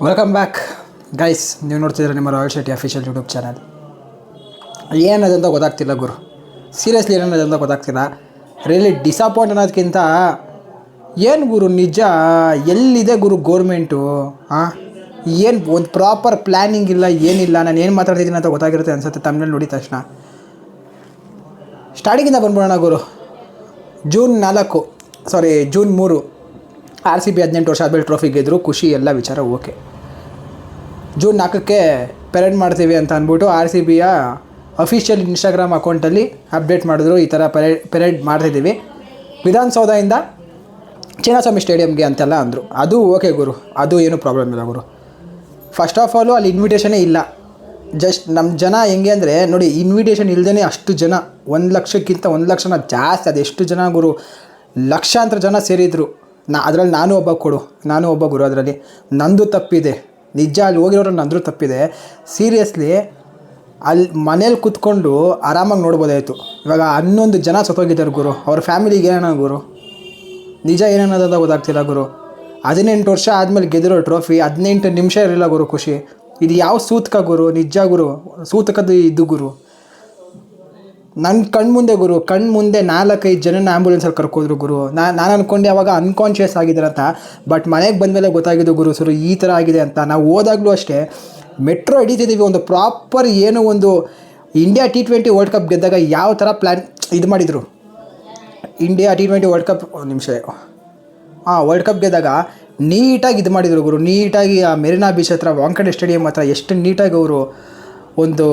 Welcome back guys ನೀವು ನೋಡ್ತಿದ್ರೆ ನಿಮ್ಮ royal Shetty official YouTube channel ಏನದಂತ ಗೊತ್ತಾಗ್ತಿಲ್ಲ ಗುರು. ಸೀರಿಯಸ್ಲಿ ಏನನ್ನೋದಂತ ಗೊತ್ತಾಗ್ತಿಲ್ಲ. ರಿಯಲಿ ಡಿಸಪಾಯಿಂಟ್ ಅನ್ನೋದಕ್ಕಿಂತ ಏನು ಗುರು ನಿಜ? ಎಲ್ಲಿದೆ ಗುರು ಗೋರ್ಮೆಂಟು ಹಾಂ ಏನು ಒಂದು ಪ್ರಾಪರ್ ಪ್ಲ್ಯಾನಿಂಗ್ ಇಲ್ಲ, ಏನಿಲ್ಲ, ನಾನು ಏನು ಮಾತಾಡ್ತಿದ್ದೀನಿ ಅಂತ ಗೊತ್ತಾಗಿರುತ್ತೆ ಅನ್ಸುತ್ತೆ ತಮ್ಮಲ್ಲಿ ನೋಡಿದ ತಕ್ಷಣ. ಸ್ಟಾರ್ಟಿಂಗಿಂದ ಬಂದ್ಬಿಡೋಣ ಗುರು. ಜೂನ್ ನಾಲ್ಕು ಸಾರಿ ಜೂನ್ ಮೂರು. ಆರ್ ಸಿ ಬಿ ಹದಿನೆಂಟು ವರ್ಷ ಆದಮೇಲೆ ಟ್ರೋಫಿ ಗೆದ್ದರು ಖುಷಿ, ಎಲ್ಲ ವಿಚಾರ ಓಕೆ ಜೂನ್ ನಾಲ್ಕಕ್ಕೆ ಪೆರೇಡ್ ಮಾಡ್ತೀವಿ ಅಂತ ಅಂದ್ಬಿಟ್ಟು ಆರ್ ಸಿ ಬಿಯ ಅಫಿಷಿಯಲ್ ಇನ್ಸ್ಟಾಗ್ರಾಮ್ ಅಕೌಂಟಲ್ಲಿ ಅಪ್ಡೇಟ್ ಮಾಡಿದ್ರು, ಈ ಥರ ಪೆರೇಡ್ ಪೆರೇಡ್ ಮಾಡ್ತಿದ್ದೀವಿ. ವಿಧಾನಸೌಧದಿಂದ ಚಿನ್ನಸ್ವಾಮಿ ಸ್ಟೇಡಿಯಮ್ಗೆ ಅಂತೆಲ್ಲ ಅಂದರು. ಅದು ಓಕೆ ಗುರು, ಅದು ಏನು ಪ್ರಾಬ್ಲಮ್ ಇಲ್ಲ ಗುರು. ಫಸ್ಟ್ ಆಫ್ ಆಲು ಅಲ್ಲಿ ಇನ್ವಿಟೇಷನೇ ಇಲ್ಲ. ಜಸ್ಟ್ ನಮ್ಮ ಜನ ಹೆಂಗೆ ಅಂದರೆ, ನೋಡಿ ಇನ್ವಿಟೇಷನ್ ಇಲ್ಲದೇ ಅಷ್ಟು ಜನ, ಒಂದು ಲಕ್ಷಕ್ಕಿಂತ ಒಂದು ಲಕ್ಷನ ಜಾಸ್ತಿ ಅದೆಷ್ಟು ಜನ ಗುರು, ಲಕ್ಷಾಂತರ ಜನ ಸೇರಿದ್ರು. ನಾ ಅದರಲ್ಲಿ ನಾನು ಒಬ್ಬ ಕೊಡು, ನಾನು ಒಬ್ಬ ಗುರು ಅದರಲ್ಲಿ. ನಂದು ತಪ್ಪಿದೆ. ನಿಜ ಅಲ್ಲಿ ಹೋಗಿರೋರು ನಂದು ತಪ್ಪಿದೆ. ಸೀರಿಯಸ್ಲಿ ಅಲ್ಲಿ ಮನೇಲಿ ಕೂತ್ಕೊಂಡು ಆರಾಮಾಗಿ ನೋಡ್ಬೋದಾಯಿತು. ಇವಾಗ ಹನ್ನೊಂದು ಜನ ಸತ್ತೋಗಿದ್ದಾರೆ ಗುರು. ಅವ್ರ ಫ್ಯಾಮಿಲಿಗೆ ಏನೋ ಗುರು? ನಿಜ ಏನೇನದ ಗೊತ್ತಾಗ್ತಿಲ್ಲ ಗುರು. ಹದಿನೆಂಟು ವರ್ಷ ಆದಮೇಲೆ ಗೆದ್ದಿರೋ ಟ್ರೋಫಿ ಹದಿನೆಂಟು ನಿಮಿಷ ಇರಲಿಲ್ಲ ಗುರು ಖುಷಿ. ಇದು ಯಾವ ಸೂತಕ ಗುರು? ನಿಜ ಗುರು. ಸೂತಕದ ಇದು ಗುರು. ನನ್ನ ಕಣ್ಮುಂದೆ ಗುರು ಕಣ್ಣು ಮುಂದೆ ನಾಲ್ಕೈದು ಜನನ ಆ್ಯಂಬುಲೆನ್ಸಲ್ಲಿ ಕರ್ಕೋದ್ರು ಗುರು. ನಾ, ನಾನು ಅಂದ್ಕೊಂಡೆ ಅವಾಗ ಅನ್ಕಾನ್ಷಿಯಸ್ ಆಗಿದ್ದಾರೆ ಅಂತ. ಬಟ್ ಮನೆಗೆ ಬಂದಮೇಲೆ ಗೊತ್ತಾಗಿದ್ದು ಗುರು, ಸುರು ಈ ಥರ ಆಗಿದೆ ಅಂತ. ನಾವು ಹೋದಾಗಲೂ ಅಷ್ಟೇ ಮೆಟ್ರೋ ಹಿಡಿತಿದ್ದೀವಿ ಒಂದು ಪ್ರಾಪರ್ ಏನೋ ಒಂದು India T twenty world cup ಗೆದ್ದಾಗ ಯಾವ ಥರ ಪ್ಲ್ಯಾನ್ ಇದು ಮಾಡಿದರು. India T twenty world cup ಒಂದು ನಿಮಿಷ. ಹಾಂ ವರ್ಲ್ಡ್ ಕಪ್ ಗೆದ್ದಾಗ ನೀಟಾಗಿ ಇದು ಮಾಡಿದರು ಗುರು. ನೀಟಾಗಿ ಆ ಮೆರಿನಾ ಬೀಚ್ ಹತ್ರ ವಾಂಕಡೆ ಸ್ಟೇಡಿಯಂ ಹತ್ರ ಎಷ್ಟು ನೀಟಾಗಿ ಅವರು ಒಂದು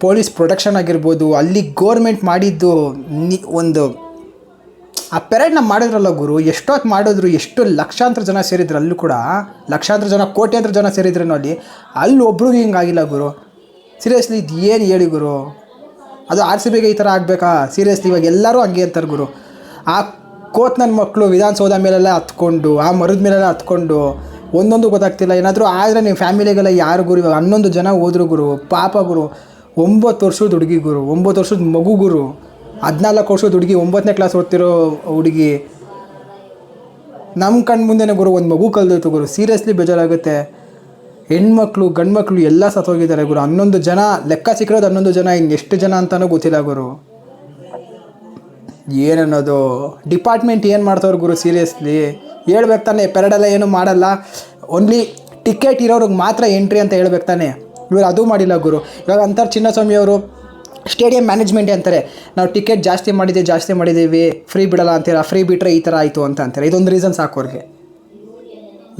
ಪೊಲೀಸ್ ಪ್ರೊಟೆಕ್ಷನ್ ಆಗಿರ್ಬೋದು, ಅಲ್ಲಿ ಗೋರ್ಮೆಂಟ್ ಮಾಡಿದ್ದು ನಿ ಒಂದು, ಆ ಪೆರೇಡ್ನ ಮಾಡಿದ್ರಲ್ಲ ಗುರು ಎಷ್ಟೊತ್ತು ಮಾಡಿದ್ರು, ಎಷ್ಟು ಲಕ್ಷಾಂತರ ಜನ ಸೇರಿದ್ರು, ಅಲ್ಲೂ ಕೂಡ ಲಕ್ಷಾಂತರ ಜನ, ಕೋಟ್ಯಾಂತರ ಜನ ಸೇರಿದ್ರು ಅಲ್ಲಿ ಅಲ್ಲಿ ಒಬ್ರಿಗೂ ಹಿಂಗಾಗಿಲ್ಲ ಗುರು. ಸೀರಿಯಸ್ಲಿ ಇದು ಏನು ಹೇಳಿ ಗುರು? ಅದು ಆರ್ ಸಿ ಬಿಗೆ ಈ ಥರ ಆಗಬೇಕಾ? ಸೀರಿಯಸ್ಲಿ ಇವಾಗ ಎಲ್ಲರೂ ಹಂಗೆ ಅಂತಾರೆ ಗುರು. ಆ ಕೋತ್ ನನ್ನ ಮಕ್ಕಳು ವಿಧಾನಸೌಧ ಮೇಲೆಲ್ಲ ಹತ್ಕೊಂಡು, ಆ ಮರದ ಮೇಲೆಲ್ಲ ಹತ್ಕೊಂಡು, ಒಂದೊಂದು ಗೊತ್ತಾಗ್ತಿಲ್ಲ. ಏನಾದರೂ ಆದರೆ ನಿಮ್ಮ ಫ್ಯಾಮಿಲಿಗೆಲ್ಲ ಯಾರು ಗುರು? ಇವಾಗ ಹನ್ನೊಂದು ಜನ ಹೋದ್ರು ಗುರು. ಪಾಪ ಗುರು. ಒಂಬತ್ತು ವರ್ಷದ ಹುಡುಗಿ ಗುರು, ಒಂಬತ್ತು ವರ್ಷದ ಮಗು ಗುರು, ಹದಿನಾಲ್ಕು ವರ್ಷದ ಹುಡುಗಿ ಒಂಬತ್ತನೇ ಕ್ಲಾಸ್ ಓದ್ತಿರೋ ಹುಡುಗಿ. ನಮ್ಮ ಕಣ್ಣು ಮುಂದೆನೇ ಗುರು ಒಂದು ಮಗು ಕಲ್ದೋಯ್ತು ಗುರು ಸೀರಿಯಸ್ಲಿ ಬೇಜಾರಾಗುತ್ತೆ. ಹೆಣ್ಮಕ್ಳು, ಗಂಡ್ಮಕ್ಳು ಎಲ್ಲ ಸತ್ತೋಗಿದ್ದಾರೆ ಗುರು, ಹನ್ನೊಂದು ಜನ, ಲೆಕ್ಕ ಸಿಕ್ಕಿರೋದು ಹನ್ನೊಂದು ಜನ ಇನ್ನು ಎಷ್ಟು ಜನ ಅಂತಲೂ ಗೊತ್ತಿಲ್ಲ ಗುರು. ಏನನ್ನೋದು ಡಿಪಾರ್ಟ್ಮೆಂಟ್ ಏನು ಮಾಡ್ತವ್ರು ಗುರು ಸೀರಿಯಸ್ಲಿ ಹೇಳ್ಬೇಕು ತಾನೆ, ಪೆರಡೆಲ್ಲ ಏನು ಮಾಡಲ್ಲ. ಓನ್ಲಿ ಟಿಕೆಟ್ ಇರೋರಿಗೆ ಮಾತ್ರ ಎಂಟ್ರಿ ಅಂತ ಹೇಳ್ಬೇಕು ತಾನೆ. ಇವರು ಅದು ಮಾಡಿಲ್ಲ ಗುರು. ಇವಾಗ ಅಂತಾರೆ ಚಿನ್ನಸ್ವಾಮಿ ಅವರು, ಸ್ಟೇಡಿಯಂ ಮ್ಯಾನೇಜ್ಮೆಂಟ್ ಅಂತಾರೆ. ನಾವು ಟಿಕೆಟ್ ಜಾಸ್ತಿ ಮಾಡಿದ್ದೀವಿ ಜಾಸ್ತಿ ಮಾಡಿದ್ದೀವಿ ಫ್ರೀ ಬಿಡಲ್ಲ ಅಂತೀರ, ಫ್ರೀ ಬಿಟ್ಟರೆ ಈ ಥರ ಆಯಿತು ಅಂತ ಅಂತಾರೆ. ಇದೊಂದು ರೀಸನ್ ಸಾಕು ಅವ್ರಿಗೆ.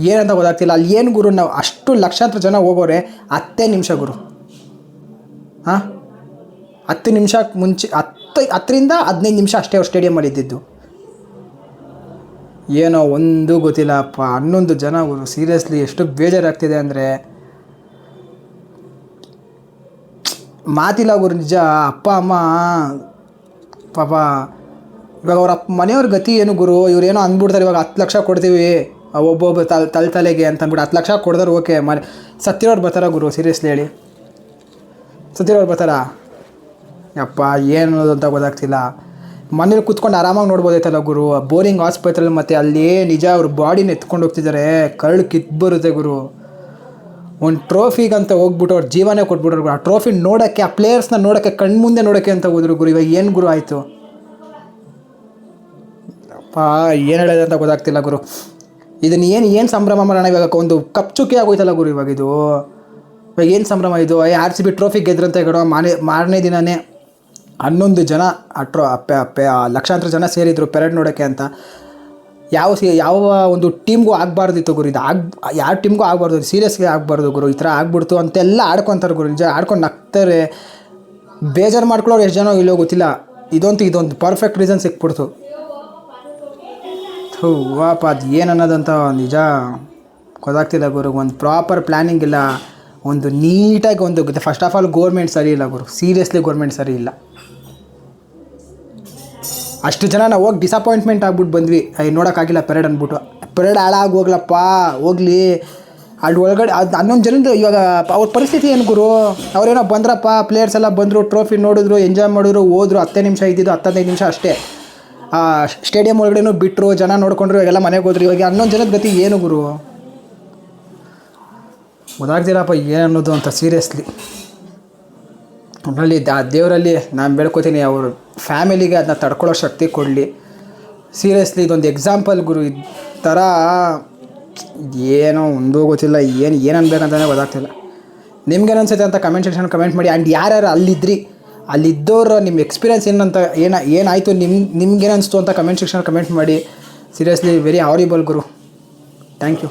ಏನಂತ ಗೊತ್ತಾಗ್ತಿಲ್ಲ. ಅಲ್ಲಿ ಏನು ಗುರು, ನಾವು ಅಷ್ಟು ಲಕ್ಷಾಂತರ ಜನ ಹೋಗೋರೆ, ಹತ್ತೇ ನಿಮಿಷ ಗುರು. ಹಾಂ? ಹತ್ತು ನಿಮಿಷ ಮುಂಚೆ, ಹತ್ತು, ಹತ್ತರಿಂದ ಹದಿನೈದು ನಿಮಿಷ ಅಷ್ಟೇ ಅವ್ರು ಸ್ಟೇಡಿಯಮಲ್ಲಿ ಇದ್ದಿದ್ದು. ಏನೋ ಒಂದು ಗೊತ್ತಿಲ್ಲಪ್ಪ. ಹನ್ನೊಂದು ಜನ ಗುರು. ಸೀರಿಯಸ್ಲಿ ಎಷ್ಟು ಬೇಜಾರಾಗ್ತಿದೆ ಅಂದರೆ ಮಾತಿಲ್ಲ ಗುರು ನಿಜ, ಅಪ್ಪ, ಅಮ್ಮ, ಪಾಪ, ಇವಾಗ ಅವ್ರ ಅಪ್ಪ, ಮನೆಯವ್ರ ಗತಿ ಏನು ಗುರು? ಇವ್ರೇನೋ ಅಂದ್ಬಿಡ್ತಾರೆ, ಇವಾಗ ಹತ್ತು ಲಕ್ಷ ಕೊಡ್ತೀವಿ ಒಬ್ಬೊಬ್ಬ ತಲೆ ತಲೆ ತಲೆಗೆ ಅಂತ ಅಂದ್ಬಿಟ್ಟು ಹತ್ತು ಲಕ್ಷ ಕೊಡ್ದಾರೆ, ಓಕೆ ಮನೆ ಸತ್ತಿರೋರು ಬರ್ತಾರ ಗುರು ಸೀರಿಯಸ್ಲಿ ಹೇಳಿ? ಸತ್ತಿರೋರು ಬರ್ತಾರ? ಅಪ್ಪ ಏನು ಅನ್ನೋದು ಅಂತ ಗೊತ್ತಾಗ್ತಿಲ್ಲ. ಮನೇಲಿ ಕೂತ್ಕೊಂಡು ಆರಾಮಾಗಿ ನೋಡ್ಬೋದೈತಲ್ಲ ಗುರು ಬೋರಿಂಗ್ ಆಸ್ಪತ್ರೆಯಲ್ಲಿ ಮತ್ತು ಅಲ್ಲಿ ನಿಜ ಅವ್ರ ಬಾಡಿನ ಎತ್ಕೊಂಡು ಹೋಗ್ತಿದ್ದಾರೆ, ಕರಳು ಕಿತ್ತು ಬರುತ್ತೆ ಗುರು. ಒಂದು ಟ್ರೋಫಿಗಂತ ಹೋಗ್ಬಿಟ್ಟು ಅವ್ರ ಜೀವನೇ ಕೊಟ್ಬಿಟ್ರು ಆ ಟ್ರೋಫಿ ನೋಡೋಕ್ಕೆ, ಆ ಪ್ಲೇಯರ್ಸ್ನ ನೋಡೋಕ್ಕೆ ಕಣ್ಮುಂದೆ ನೋಡೋಕ್ಕೆ ಅಂತ ಹೋದ್ರು ಗುರು. ಇವಾಗ ಏನು ಗುರು ಆಯಿತು? ಅಪ್ಪ ಏನು ಹೇಳೋದು ಅಂತ ಗೊತ್ತಾಗ್ತಿಲ್ಲ ಗುರು. ಇದನ್ನು ಏನು ಏನು ಸಂಭ್ರಮ ಮಾಡೋಣ ಇವಾಗ? ಒಂದು ಕಪ್ ಚುಕ್ಕಿ ಆಗೋಯ್ತಲ್ಲ ಗುರು ಇವಾಗ ಇದು. ಇವಾಗ ಏನು ಸಂಭ್ರಮ ಇದು? ಆರ್ ಸಿ ಬಿ ಟ್ರೋಫಿ ಗೆದ್ರಂತ ಹೇಳೋ ಮಾನೇ ಮಾರನೇ ದಿನವೇ ಹನ್ನೊಂದು ಜನ, ಆ ಟ್ರೋ ಪೆ ಲಕ್ಷಾಂತರ ಜನ ಸೇರಿದ್ರು ಪೆರೇಡ್ ನೋಡೋಕ್ಕೆ ಅಂತ. ಯಾವ ಸಿ, ಯಾವ ಒಂದು ಟೀಮ್ಗೂ ಆಗಬಾರ್ದಿತ್ತು ಗುರು ಇದು ಆಗ ಯಾವ ಟೀಮ್ಗೂ ಆಗಬಾರ್ದು ಸೀರಿಯಸ್ಗೆ ಆಗಬಾರ್ದು ಗುರು, ಈ ಥರ ಆಗ್ಬಿಡ್ತು ಅಂತೆಲ್ಲ ಆಡ್ಕೊತಾರೆ ಗುರು, ನಿಜ ಆಡ್ಕೊಂಡು ನಗ್ತಾರೆ. ಬೇಜಾರು ಮಾಡ್ಕೊಳ್ಳೋರು ಎಷ್ಟು ಜನ ಇಲ್ಲೋ ಗೊತ್ತಿಲ್ಲ ಇದಂತೂ ಇದೊಂದು ಪರ್ಫೆಕ್ಟ್ ರೀಸನ್ ಸಿಕ್ಬಿಡ್ತು. ವಾಪ ಅದು ಏನು ಅನ್ನೋದಂತ ನಿಜ ಗೊತ್ತಾಗ್ತಿಲ್ಲ ಗುರು, ಒಂದು ಪ್ರಾಪರ್ ಪ್ಲ್ಯಾನಿಂಗ್ ಇಲ್ಲ, ಒಂದು ನೀಟಾಗಿ ಒಂದು ಫಸ್ಟ್ ಆಫ್ ಆಲ್ ಗೋರ್ಮೆಂಟ್ ಸರಿ ಇಲ್ಲ ಗುರು ಸೀರಿಯಸ್ಲಿ ಗೋರ್ಮೆಂಟ್ ಸರಿ ಇಲ್ಲ. ಅಷ್ಟು ಜನ ನಾವು ಹೋಗಿ ಡಿಸಪಾಯಿಂಟ್ಮೆಂಟ್ ಆಗ್ಬಿಟ್ಟು ಬಂದ್ವಿ. ಅಯ್ಯ ನೋಡೋಕ್ಕಾಗಿಲ್ಲ ಪೆರೇಡ್ ಅಂದ್ಬಿಟ್ಟು. ಪೆರೇಡ್ ಹಾಳಾಗಿ ಹೋಗ್ಲಪ್ಪ, ಹೋಗ್ಲಿ. ಅಲ್ಲಿ ಒಳಗಡೆ, ಅದು ಹನ್ನೊಂದು ಜನದ ಇವಾಗ ಅವ್ರ ಪರಿಸ್ಥಿತಿ ಏನು ಗುರು? ಅವ್ರೇನೋ ಬಂದ್ರಪ್ಪ ಪ್ಲೇಯರ್ಸ್ ಎಲ್ಲ ಬಂದರು ಟ್ರೋಫಿ ನೋಡಿದ್ರು ಎಂಜಾಯ್ ಮಾಡಿದ್ರು, ಹೋದ್ರು, ಹತ್ತೇ ನಿಮಿಷ ಇದ್ದಿದ್ದು ಹತ್ತದೈದು ನಿಮಿಷ ಅಷ್ಟೇ. ಸ್ಟೇಡಿಯಂ ಒಳಗಡೆನೂ ಬಿಟ್ಟರು ಜನ ನೋಡ್ಕೊಂಡ್ರು, ಇವಾಗೆಲ್ಲ ಮನೆಗೆ ಹೋದ್ರು. ಇವಾಗ ಹನ್ನೊಂದು ಜನದ ಗತಿ ಏನು ಗುರು? ಗೊತ್ತಾಗ್ತಿಲ್ಲಪ್ಪ ಏನು ಅನ್ನೋದು ಅಂತ ಸೀರಿಯಸ್ಲಿ ಅದರಲ್ಲಿ ಆ ದೇವರಲ್ಲಿ ನಾನು ಬೇಡ್ಕೋತೀನಿ ಅವ್ರ ಫ್ಯಾಮಿಲಿಗೆ ಅದನ್ನ ತಡ್ಕೊಳ್ಳೋ ಶಕ್ತಿ ಕೊಡಲಿ. ಸೀರಿಯಸ್ಲಿ ಇದೊಂದು ಎಕ್ಸಾಂಪಲ್ ಗುರು ಈ ಥರ ಏನೋ ಒಂದು ಗೊತ್ತಿಲ್ಲ ಏನು ಏನು ಅನ್ಬೇಕಂತಲೇ ಗೊತ್ತಾಗ್ತಿಲ್ಲ. ನಿಮ್ಗೇನು ಅನ್ಸುತ್ತೆ ಅಂತ ಕಮೆಂಟ್ ಸೆಕ್ಷನ್ ಕಮೆಂಟ್ ಮಾಡಿ ಆ್ಯಂಡ್ ಯಾರ್ಯಾರು ಅಲ್ಲಿದ್ರಿ ಅಲ್ಲಿದ್ದವರು ನಿಮ್ಮ ಎಕ್ಸ್ಪೀರಿಯನ್ಸ್ ಏನಂತ, ಏನು, ಏನಾಯಿತು ನಿಮ್ಮ ನಿಮ್ಗೇನು ಅನಿಸ್ತು ಅಂತ ಕಮೆಂಟ್ ಸೆಕ್ಷನ್ ಕಮೆಂಟ್ ಮಾಡಿ. Seriously very horrible Guru. Thank you